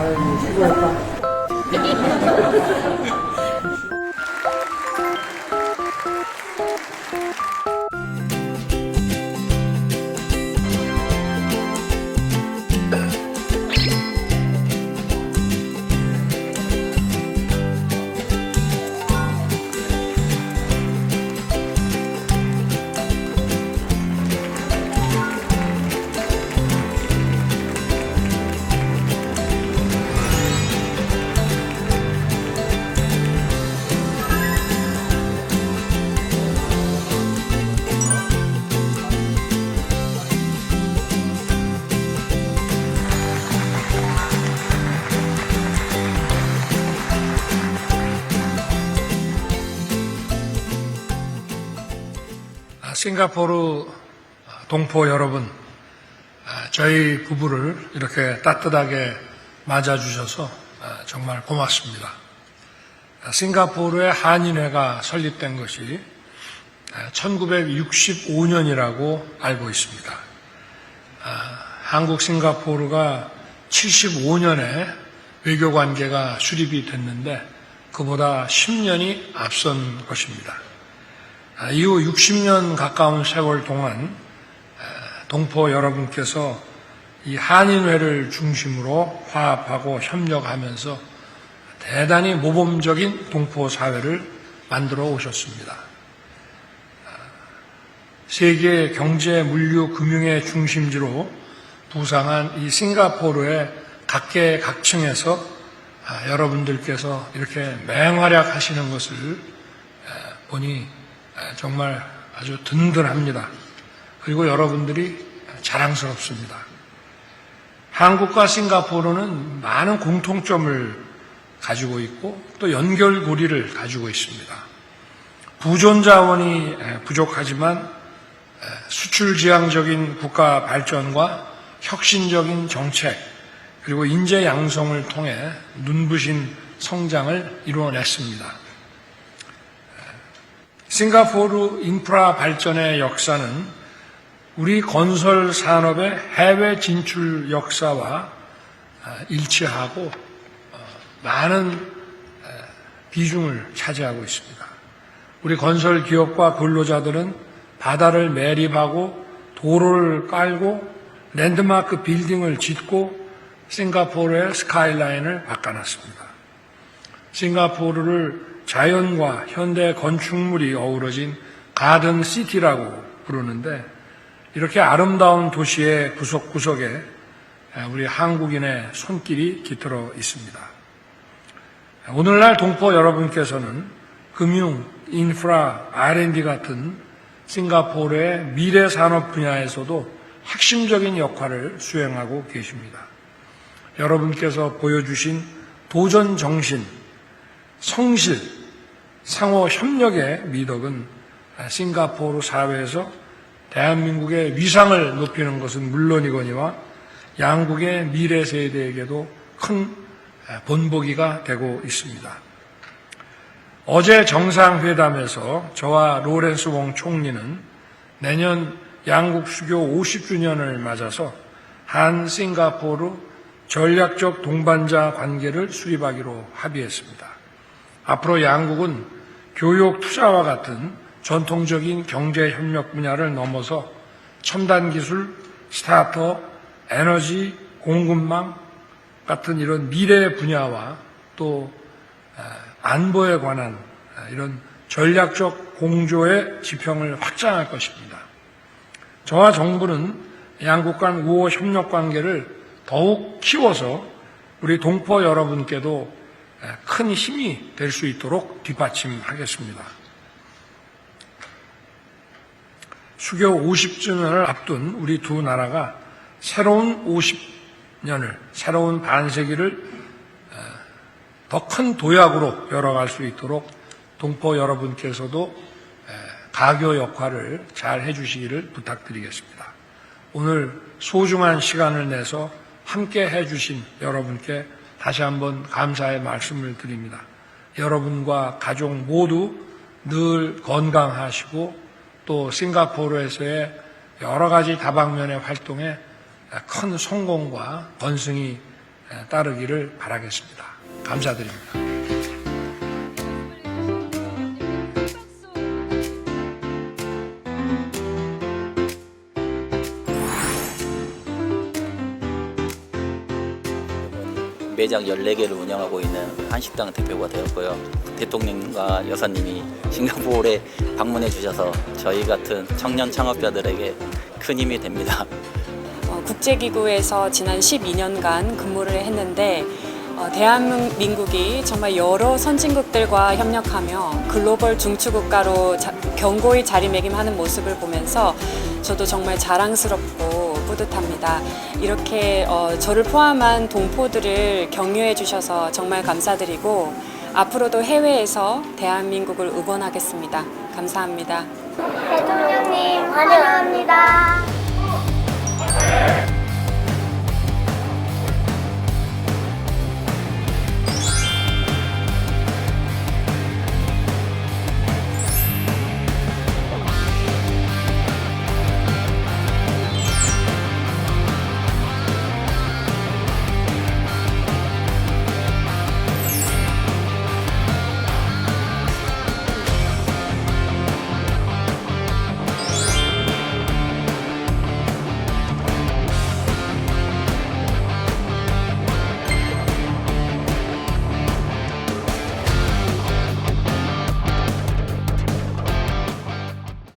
아이고, 수고했다. 싱가포르 동포 여러분, 아, 저희 부부를 이렇게 따뜻하게 맞아주셔서 아, 정말 고맙습니다. 아, 싱가포르의 한인회가 설립된 것이 1965년이라고 알고 있습니다. 아, 한국 싱가포르가 75년에 외교 관계가 수립이 됐는데 그보다 10년이 앞선 것입니다. 아, 이후 60년 가까운 세월 동안 아, 동포 여러분께서 이 한인회를 중심으로 화합하고 협력하면서 대단히 모범적인 동포 사회를 만들어 오셨습니다. 아, 세계 경제, 물류, 금융의 중심지로 부상한 이 싱가포르의 각계 각층에서 아, 여러분들께서 이렇게 맹활약하시는 것을 아, 보니 아, 정말 아주 든든합니다. 그리고 여러분들이 자랑스럽습니다. 한국과 싱가포르는 많은 공통점을 가지고 있고 또 연결고리를 가지고 있습니다. 부존 자원이 부족하지만 수출 지향적인 국가 발전과 혁신적인 정책 그리고 인재 양성을 통해 눈부신 성장을 이루어냈습니다. 싱가포르 인프라 발전의 역사는 우리 건설 산업의 해외 진출 역사와 일치하고 어, 많은 비중을 차지하고 있습니다. 우리 건설 기업과 근로자들은 바다를 매립하고 도로를 깔고 랜드마크 빌딩을 짓고 싱가포르의 스카이라인을 바꿔놨습니다. 싱가포르를 자연과 현대 건축물이 어우러진 가든 시티라고 부르는데 이렇게 아름다운 도시의 구석구석에 우리 한국인의 손길이 깃들어 있습니다. 오늘날 동포 여러분께서는 금융, 인프라, R&D 같은 싱가포르의 미래 산업 분야에서도 핵심적인 역할을 수행하고 계십니다. 여러분께서 보여주신 도전 정신, 성실, 상호 협력의 미덕은 싱가포르 사회에서 대한민국의 위상을 높이는 것은 물론이거니와 양국의 미래 세대에게도 큰 본보기가 되고 있습니다. 어제 정상회담에서 저와 로렌스 봉 총리는 내년 양국 수교 50주년을 맞아서 한 싱가포르 전략적 동반자 관계를 수립하기로 합의했습니다. 앞으로 양국은 교육 투자와 같은 전통적인 경제 협력 분야를 넘어서 첨단 기술, 스타트업, 에너지, 공급망 같은 이런 미래 분야와 또 안보에 관한 이런 전략적 공조의 지평을 확장할 것입니다. 저와 정부는 양국 간 우호 협력 관계를 더욱 키워서 우리 동포 여러분께도 큰 힘이 될 수 있도록 뒷받침하겠습니다. 수교 50주년을 앞둔 우리 두 나라가 새로운 50년을, 새로운 반세기를 더 큰 도약으로 열어갈 수 있도록 동포 여러분께서도 가교 역할을 잘 해주시기를 부탁드리겠습니다. 오늘 소중한 시간을 내서 함께 해주신 여러분께 다시 한번 감사의 말씀을 드립니다. 여러분과 가족 모두 늘 건강하시고 또 싱가포르에서의 여러 가지 다방면의 활동에 큰 성공과 번승이 에, 따르기를 바라겠습니다. 감사드립니다. 매장 14개를 운영하고 있는 한식당 대표가 되었고요. 대통령과 여사님이 싱가포르에 방문해 주셔서 저희 같은 청년 창업자들에게 큰 힘이 됩니다. 어, 국제기구에서 지난 12년간 근무를 했는데 어, 대한민국이 정말 여러 선진국들과 협력하며 글로벌 중추국가로 자- 견고히 자리매김하는 모습을 보면서 저도 정말 자랑스럽고 뿌듯합니다. 이렇게 어, 저를 포함한 동포들을 격려해 주셔서 정말 감사드리고 앞으로도 해외에서 대한민국을 응원하겠습니다. 감사합니다. 대통령님 환영합니다.